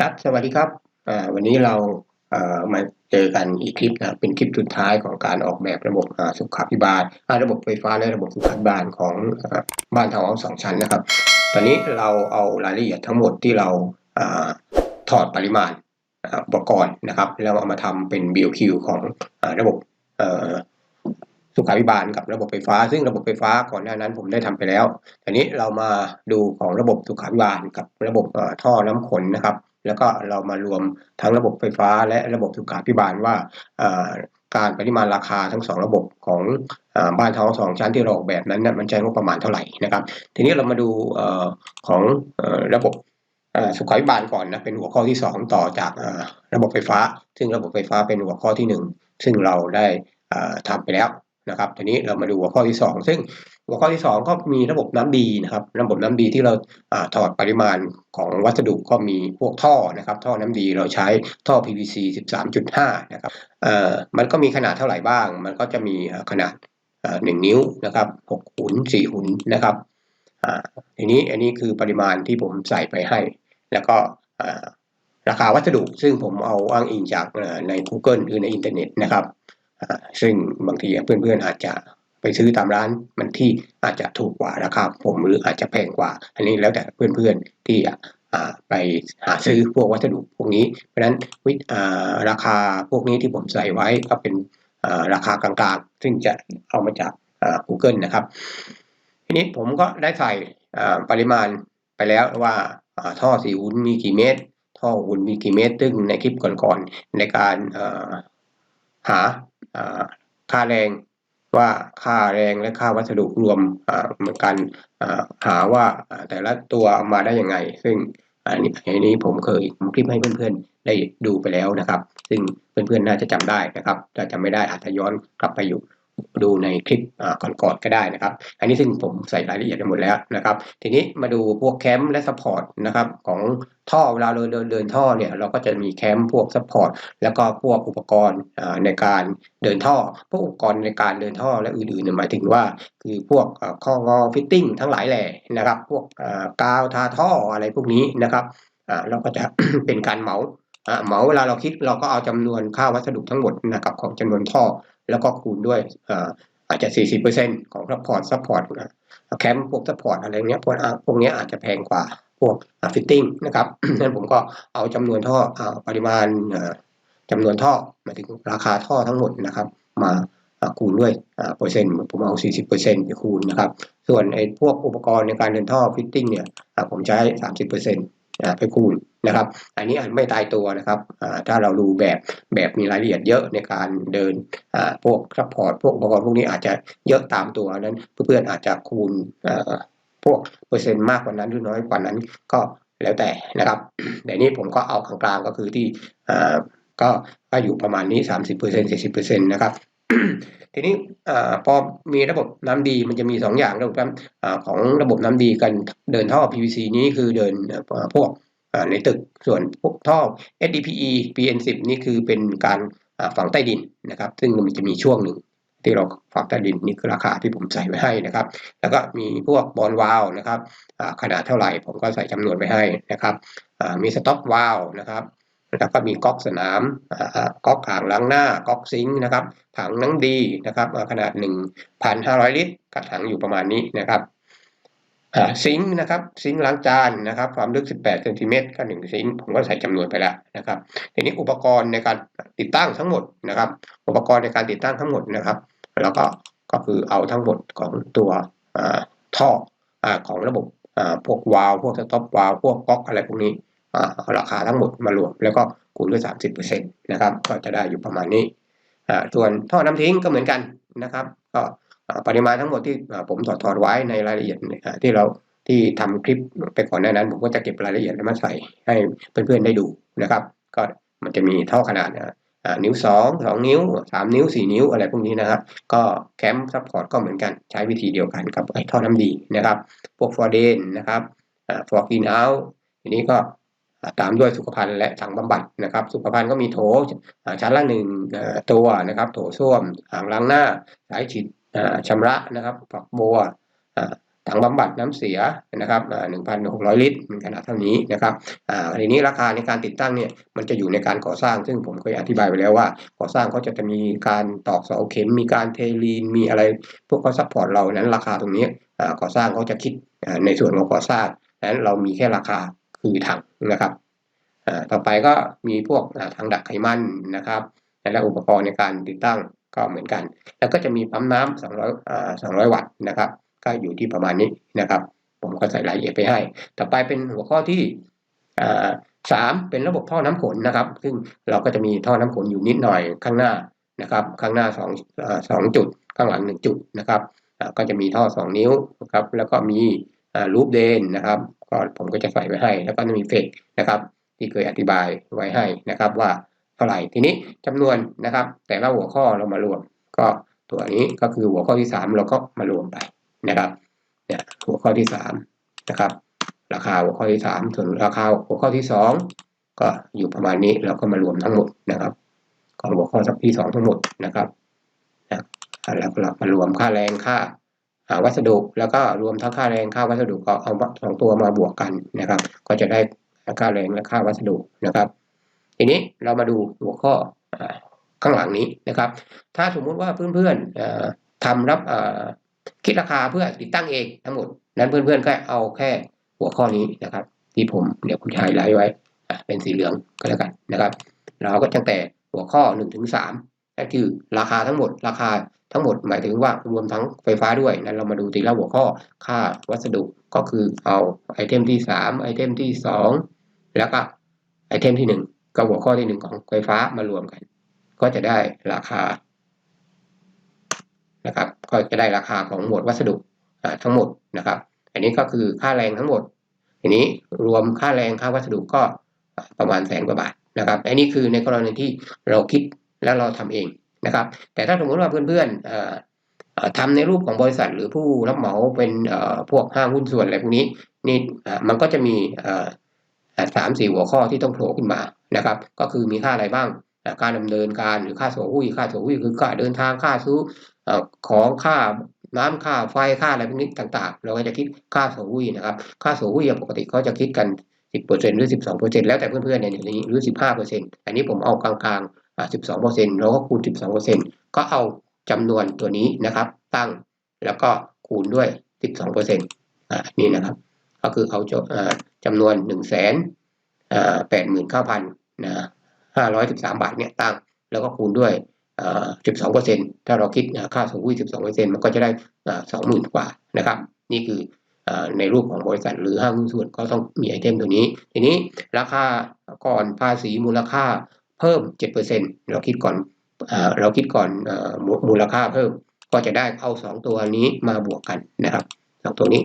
ครับ สวัสดีครับวันนี้เรามาเจอกันอีกคลิปนะเป็นคลิปสุดท้ายของการออกแบบระบบสุขาภิบาลระบบไฟฟ้าและระบบสุขาภิบาลของบ้านทาวน์เฮาส์สองชั้นนะครับ ตอนนี้เราเอารายละเอียดทั้งหมดที่เราอถอดปริมาณอุปกรณ์นะครับแล้วเอามาทำเป็น BOQ ของอระบบสุขาภิบาลกับระบบไฟฟ้า ซึ่งระบบไฟฟ้าก่อนหน้านั้นผมได้ทำไปแล้วทีนี้เรามาดูของระบบสุขาภิบาลกับระบบท่อน้ำขนนะครับ แล้วก็เรามารวมทั้งระบบไฟฟ้าและระบบสุขาภิบาลว่าการปริมาณราคาทั้งสองระบบของอบ้านทาวน์สองชั้นที่เราออกแบบนั้นนี่ยมันใช้งบประมาณเท่าไหร่นะครับ ทีนี้เรามาดูอของอระบบสุขาภิบาลก่อนนะเป็นหัวข้อที่สองต่อจากระบบไฟฟ้า ซึ่งระบบไฟฟ้าเป็นหัวข้อที่หนึ่งซึ่งเราได้เอ่อทำไปแล้ว นะครับทีนี้เรามาดูหัวข้อที่สองซึ่งหัวข้อที่สองก็มีระบบน้ำดีนะครับระบบน้ำดีที่เราอถอดปริมาณของวัสดุก็มีพวกท่อนะครับท่อน้ำดีเราใช้ท่อ PVC 13.5นะครับเอ่อมันก็มีขนาดเท่าไหร่บ้าง มันก็จะมีขนาดอ่า1นิ้วนะครับ6หุน4หุนนะครับทีนี้อันนี้คือปริมาณที่ผมใส่ไปให้ แล้วก็ราคาวัสดุซึ่งผมเอาอ้างอิงจากใน Google หรือในอินเทอร์เน็ตนะครับ ซึ่งบางทีเพื่อนๆอาจจะไปซื้อตามร้านมันที่อาจจะถูกกว่าราคาผมหรืออาจจะแพงกว่า อันนี้แล้วแต่เพื่อนๆที่ไปหาซื้อพวกวัสดุพวกนี้ เพราะฉะนั้นวิราคาพวกนี้ที่ผมใส่ไว้ก็เป็นราคากลางๆ ซึ่งจะเอามาจาก Google นะครับ ทีนี้ผมก็ได้ใส่ปริมาณไปแล้วว่าท่อสีหุ่นมีกี่เมตร ท่อหุ่นมีกี่เมตร ซึ่งในคลิปก่อนๆในการหา ค่าแรงว่าค่าแรงและค่าวัสดุรวมเหมือนกันหาว่าแต่ละตัวมาได้ยังไง ซึ่งอันนี้อันนี้ผมเคยทำคลิปให้เพื่อนๆได้ดูไปแล้วนะครับ ซึ่งเพื่อนๆน่าจะจำได้นะครับถ้าจำไม่ได้อาจจะย้อนกลับไปอยู่ ดูในคลิปอ่าก่อนๆก็ได้นะครับ อันนี้ซึ่งผมใส่รายละเอียดไปหมดแล้วนะครับ ทีนี้มาดูพวกแคมป์และซัพพอร์ตนะครับของท่อเวลาเราเดินเดินท่อเนี่ยเราก็จะมีแคมป์พวกซัพพอร์ตแล้วก็พวกอุปกรณ์ในการเดินท่อ พวกอุปกรณ์ในการเดินท่อและอื่นๆหมายถึงว่า คือพวกข้องอฟิตติ้งทั้งหลายแหล่นะครับ พวกกาวทาท่ออะไรพวกนี้นะครับเราก็จะเป็นการเหมาอ่าเหมาเวลาเราคิดเราก็เอาจำนวนค่าวัสดุทั้งหมดนะครับของจำนวนท่อ แล้วก็คูณด้วยอ่าอาจจะ 40%ของซัพพอร์ตซัพพอร์ตแคมป์พวกซัพพอร์ตอะไรเงี้ยพวกพวกเนี้ยอาจจะแพงกว่าพวกฟิตติ้งนะครับนั้นผมก็เอาจำนวนท่อเอาปริมาณจำนวนท่อหมายถึงราคาท่อทั้งหมดนะครับ มาคูณด้วยเปอร์เซ็นต์ผมเอา 40%ไปคูณนะครับ ส่วนไอ้พวกอุปกรณ์ในการเดินท่อฟิตติ้งเนี่ยผมใช้ 30%อ่าไปคูณ นะครับ อันนี้อาจไม่ตายตัวนะครับ ถ้าเราดูแบบแบบมีรายละเอียดเยอะในการเดินพวกซัพพอร์ตพวกอุปกรณ์พวกนี้อาจจะเยอะตามตัวนั้นเพื่อนๆอาจจะคูณพวกเปอร์เซ็นต์มากกว่านั้นหรือน้อยกว่านั้นก็แล้วแต่นะครับ แต่นี้ผมก็เอากลางๆก็คือที่อ่าก็ก็อยู่ประมาณนี้ 30% 40%นะครับทีนี้อ่าพอมีระบบน้ำดีมันจะมีสองอย่างระบบน้ำอ่าของระบบน้ำดีกันเดินท่อ PVC นี้คือเดินพวก ในตึกส่วนพวกท่อ SDPE PN10 นี่คือเป็นการฝังใต้ดินนะครับ ซึ่งมันจะมีช่วงหนึ่งที่เราฝังใต้ดินนี่คือราคาที่ผมใส่ไว้ให้นะครับ แล้วก็มีพวกบอลวาลนะครับขนาดเท่าไหร่ผมก็ใส่จำนวนไปให้นะครับมีสต็อกวาลนะครับแล้วก็มีก๊อกสนามก๊อกอ่างล้างหน้าก๊อกซิงค์นะครับถังน้ำดีนะครับอ่าขนาด 1,500 ลิตรกับถังอยู่ประมาณนี้นะครับ ซิงค์นะครับซิงค์ล้างจานนะครับ ความลึก 18เซนติเมตรก็1ซิงค์ผมก็ใส่จำนวนไปแล้วนะครับทีนี้อุปกรณ์ในการติดตั้งทั้งหมดนะครับ อุปกรณ์ในการติดตั้งทั้งหมดนะครับ แล้วก็ก็คือเอาทั้งหมดของตัวท่อของระบบพวกวาล์วพวกสต็อปวาล์วพวกก๊อกอะไรพวกนี้เอาราคาทั้งหมดมารวมแล้วก็คูณด้วย 30%นะครับก็จะได้อยู่ประมาณนี้ส่วนท่อน้ำทิ้งก็เหมือนกันนะครับ ก็ ปริมาณทั้งหมดที่ผมถอดถอดไว้ในรายละเอียดที่เราที่ทำคลิปไปก่อนหน้านั้น ผมก็จะเก็บรายละเอียดมาใส่ให้เพื่อนๆได้ดูนะครับ ก็มันจะมีท่อขนาดอ่าอ่านิ้วสองสองนิ้วสามนิ้วสี่นิ้วอะไรพวกนี้นะครับก็แคมป์ซัพพอร์ตก็เหมือนกันใช้วิธีเดียวกันกับไอ้ท่อน้ำดีนะครับ พวกฟอร์เดนนะครับฟอร์กินเอาทีนี้ก็ตามด้วยสุขภัณฑ์และถังบำบัดนะครับ สุขภัณฑ์ก็มีโถชั้นละหนึ่งตัวนะครับ โถส้วมอ่างล้างหน้าสายฉีด ชำระนะครับฝักบัวถังบำบัดน้ำเสียนะครับหนึ่งพันหกร้อยลิตรมีขนาดเท่านี้นะครับอ่าทีนี้ราคาในการติดตั้งเนี่ยมันจะอยู่ในการก่อสร้าง ซึ่งผมเคยอธิบายไปแล้วว่า ก่อสร้างเขาจะมีการตอกเสาเข็ม มีการเทลีน มีอะไรพวกเขาซัพพอร์ตเรานั้นราคาตรงนี้ก่อสร้างเขาจะคิดในส่วนของก่อสร้างนั้นเรามีแค่ราคาคือถังนะครับต่อไปก็มีพวกทางดักไขมันนะครับและอุปกรณ์ในการติดตั้ง ก็เหมือนกัน แล้วก็จะมีปั๊มน้ำ200อ่า200 วัตต์นะครับ ก็อยู่ที่ประมาณนี้นะครับ ผมก็ใส่รายละเอียดไปให้ ต่อไปเป็นหัวข้อที่สามเป็นระบบท่อน้ำขนนะครับ ซึ่งเราก็จะมีท่อน้ำขนอยู่นิดหน่อยข้างหน้านะครับ ข้างหน้าสองสองจุด ข้างหลังหนึ่งจุดนะครับ ก็จะมีท่อสองนิ้วนะครับ แล้วก็มีลูปเดนนะครับ ก็ผมก็จะใส่ไว้ให้ แล้วก็จะมีเฟกนะครับ ที่เคยอธิบายไว้ให้นะครับว่า ท่าไหร่ ทีนี้จำนวนนะครับ แต่ละหัวข้อเรามารวม ก็ตัวนี้ก็คือหัวข้อที่ 3 เราก็มารวมไปนะครับเนี่ยหัวข้อที่3นะครับราคาหัวข้อที่ 3 ส่วนราคาหัวข้อที่ 2 ก็อยู่ประมาณนี้เราก็มารวมทั้งหมดนะครับของหัวข้อที่ 2 ทั้งหมดนะครับนะแล้วเรามารวมค่าแรงค่าวัสดุแล้วก็รวมทั้งค่าแรงค่าวัสดุก็เอาสองตัวมาบวกกันนะครับ ก็จะได้ค่าแรงและค่าวัสดุนะครับ ทีนี้เรามาดูหัวข้อข้างหลังนี้นะครับ ถ้าสมมุติว่าเพื่อนๆทำรับคิดราคาเพื่อติดตั้งเองทั้งหมด นั้นเพื่อนๆก็เอาแค่หัวข้อนี้นะครับ ที่ผมเดี๋ยวผมจะไฮไลท์ไว้เป็นสีเหลืองก็แล้วกันนะครับ เราก็ตั้งแต่หัวข้อ1นถึงสนั่นคือราคาทั้งหมดราคาทั้งหมดหมายถึงว่ารวมทั้งไฟฟ้าด้วยนั้นเรามาดูทีละหัวข้อค่าวัสดุก็คือเอาไอเทมที่ 3 ไอเทมที่ 2 แล้วก็ไอเทมที่ 1 กับหัวข้อที่1ของไฟฟ้ามารวมกัน ก็จะได้ราคานะครับ ก็จะได้ราคาของหมวดวัสดุทั้งหมดนะครับ อันนี้ก็คือค่าแรงทั้งหมดทีนี้รวมค่าแรงค่าวัสดุก็ประมาณแสนกว่าบาทนะครับ อันนี้คือในกรณีที่เราคิดแล้วเราทำเองนะครับ แต่ถ้าสมมติว่าเพื่อนๆทำในรูปของบริษัทหรือผู้รับเหมาเป็นพวกห้างหุ้นส่วนอะไรพวกนี้นี่มันก็จะมีสามสี่หัวข้อที่ต้องโผล่ขึ้นมา นะครับ ก็คือมีค่าอะไรบ้างการดำเนินการหรือค่าโสหุ้ยค่าโสหุ้ยคือค่าเดินทางค่าซื้อของค่าน้ำค่าไฟค่าอะไรพวกนี้ต่างๆ เราก็จะคิดค่าโสหุ้ยนะครับ ค่าโสหุ้ยปกติเขาจะคิดกัน 10%หรือ 12%แล้วแต่เพื่อนๆเนี่ยอย่างนี้หรือ 15%อันนี้ผมเอากลางๆ 12%แล้วก็คูณ 12%ก็เอาจำนวนตัวนี้นะครับ ตั้งแล้วก็คูณด้วย 12%อ่านี่นะครับ ก็คือเอาจำนวน 1 8 9 0 0 0 นะ513บาทเนี่ยตั้งแล้วก็คูณด้วย12เปอร์เซ็นต์ถ้าเราคิดค่าส่งหุ้ย12เปอร์เซ็นต์มันก็จะได้สองหมื่นกว่านะครับ นี่คือในรูปของบริษัทหรือห้างหุ้นส่วนก็ต้องมีไอเทมตัวนี้ ทีนี้ราคาก่อนภาษีมูลค่าเพิ่ม 7%เราคิดก่อนเราคิดก่อนมูลค่าเพิ่ม ก็จะได้เอา 2 ตัวนี้มาบวกกันนะครับสองตัวนี้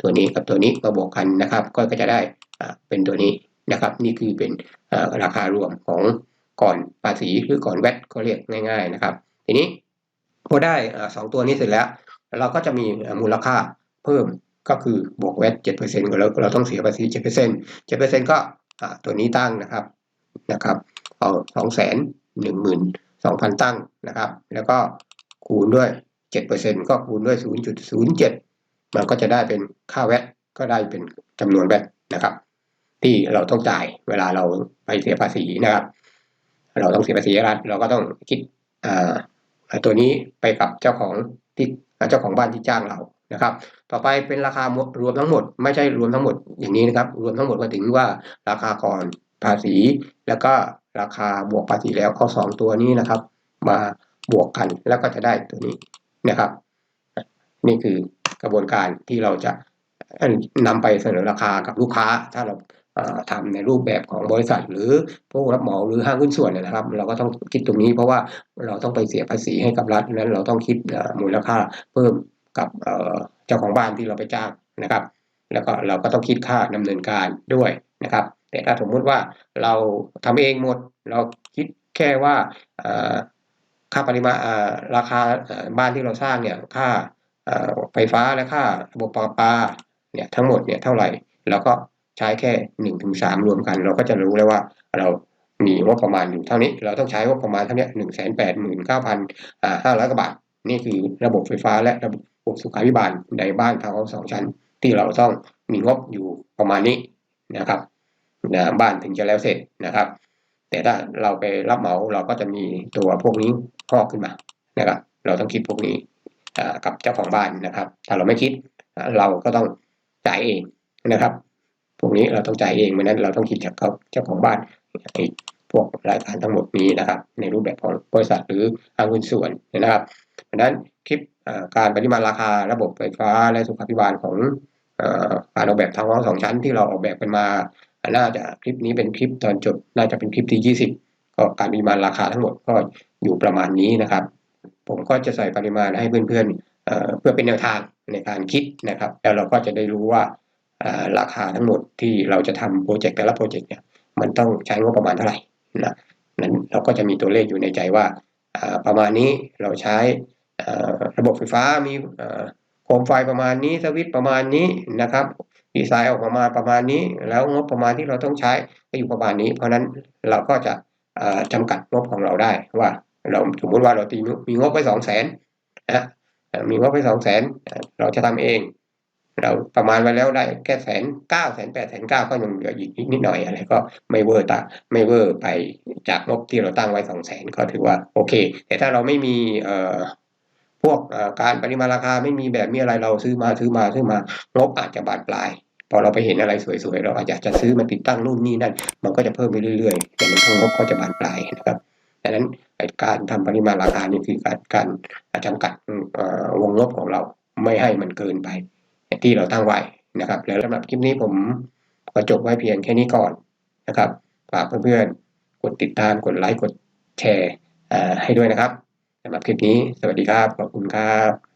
ตัวนี้กับตัวนี้มาบวกกันนะครับ ก็จะได้เป็นตัวนี้ นะครับ นี่คือเป็นราคารวมของก่อนภาษีหรือก่อนแวตก็เรียกง่าย ๆนะครับ ทีนี้พอได้สองตัวนี้เสร็จแล้ว เราก็จะมีมูลค่าเพิ่มก็คือบวกแวตเจ็ดเปอร์เซ็นต์เราเราต้องเสียภาษีเจ็ดเปอร์เซ็นต์เจ็ดเปอร์เซ็นต์ก็ตัวนี้ตั้งนะครับนะครับเอาสองแสนหนึ่งหมื่นสองพันตั้งนะครับ แล้วก็คูณด้วยเจ็ดเปอร์เซ็นต์ก็คูณด้วยศูนย์จุดศูนย์เจ็ดมันก็จะได้เป็นค่าแวตก็ได้เป็นจำนวนแวตนะครับ ที่เราต้องจ่ายเวลาเราไปเสียภาษีนะครับ เราต้องเสียภาษีรัฐเราก็ต้องคิดตัวนี้ไปกับเจ้าของที่เจ้าของบ้านที่จ้างเรานะครับ ต่อไปเป็นราคารวมทั้งหมด ไม่ใช่รวมทั้งหมดอย่างนี้นะครับ รวมทั้งหมดก็ถึงว่าราคาก่อนภาษี แล้วก็ราคาบวกภาษีแล้วเอาสองตัวนี้นะครับ มาบวกกันแล้วก็จะได้ตัวนี้นะครับ นี่คือกระบวนการที่เราจะนำไปเสนอราคากับลูกค้า ถ้าเรา ทำในรูปแบบของบริษัท หรือผู้รับเหมาหรือห้างหุ้นส่วนนะครับ เราก็ต้องคิดตรงนี้เพราะว่าเราต้องไปเสียภาษีให้กับรัฐนั้นเราต้องคิดมูลค่าเพิ่มกับเจ้าของบ้านที่เราไปจ้างนะครับ แล้วก็เราก็ต้องคิดค่าดำเนินการด้วยนะครับ แต่ถ้าสมมุติว่าเราทำเองหมดเราคิดแค่ว่าค่าปริมาณราคาบ้านที่เราสร้างเนี่ยค่าไฟฟ้าและค่าระบบประปาเนี่ยทั้งหมดเนี่ยเท่าไหร่เราก็ ใช้แค่หนึ่งถึงสามรวมกัน เราก็จะรู้แล้วว่าเรามีงบประมาณอยู่เท่านี้ เราต้องใช้งบประมาณเท่านี้หนึ่งแสนแปดหมื่นเก้าพันห้าร้อยกว่าบาท นี่คือระบบไฟฟ้าและระบบสุขาภิบาลในบ้านทาวน์เฮาส์สองชั้น ที่เราต้องมีงบอยู่ประมาณนี้นะครับนะบ้านถึงจะแล้วเสร็จนะครับ แต่ถ้าเราไปรับเหมาเราก็จะมีตัวพวกนี้พอกขึ้นมานะครับ เราต้องคิดพวกนี้กับเจ้าของบ้านนะครับ ถ้าเราไม่คิดเราก็ต้องจ่ายเองนะครับ พวกนี้เราต้องจ่ายเองเพราะนั้นเราต้องคิดจากเขาเจ้าของบ้านไอ้พวกรายการทั้งหมดนี้นะครับ ในรูปแบบของบริษัทหรืออางุนส่วนนะครับเพราะนั้นคลิปการปริมาณราคาระบบไฟฟ้าและสุขาภิบาลของการออกแบบทางห้องสองชั้นที่เราออกแบบกันมาน่าจะคลิปนี้เป็นคลิปตอนจบ น่าจะเป็นคลิปที่ 20 ก็การปริมาณราคาทั้งหมดก็อยู่ประมาณนี้นะครับ ผมก็จะใส่ปริมาณให้เพื่อนๆเพื่อเป็นแนวทางในการคิดนะครับ แล้วเราก็จะได้รู้ว่า ราคาทั้งหมดที่เราจะทำโปรเจกต์แต่ละโปรเจกต์เนี่ยมันต้องใช้งบประมาณเท่าไหร่นะนั้นเราก็จะมีตัวเลขอยู่ในใจว่าประมาณนี้เราใช้ระบบไฟฟ้ามีโคมไฟประมาณนี้สวิตประมาณนี้นะครับดีไซน์ออกมามาประมาณนี้ แล้วงบประมาณที่เราต้องใช้ก็อยู่ประมาณนี้ เพราะนั้นเราก็จะจำกัดงบของเราได้ว่าเราสมมติว่าเราตีมีงบไว้สองแสนนะมีงบไว้สองแสนเราจะทำเอง เราประมาณไว้แล้วได้แค่แสนเก้าแสนแปดแสนเก้าก็ยังเหลืออีกนิดหน่อยอะไรก็ไม่เวอร์ตาไม่เวอร์ไปจากงบที่เราตั้งไว้สองแสนก็ถือว่าโอเค แต่ถ้าเราไม่มีเอ่อพวกการปริมาณราคาไม่มีแบบมีอะไรเราซื้อมาซื้อมาซื้อมางบอาจจะบานปลายพอเราไปเห็นอะไรสวยๆเราอาจจะจะซื้อมาติดตั้งนู่นนี่นั่น มันก็จะเพิ่มไปเรื่อยๆแต่ในทางงบก็จะบานปลายนะครับดังนั้นการทำปริมาณราคานี่คือการการจำกัดวงงบของเราไม่ให้มันเกินไป ที่เราตั้งไว้นะครับ แล้วสำหรับคลิปนี้ผมก็จบไว้เพียงแค่นี้ก่อนนะครับฝากเพื่อนๆกดติดตามกดไลค์กดแชร์ให้ด้วยนะครับสำหรับคลิปนี้ สวัสดีครับ ขอบคุณครับ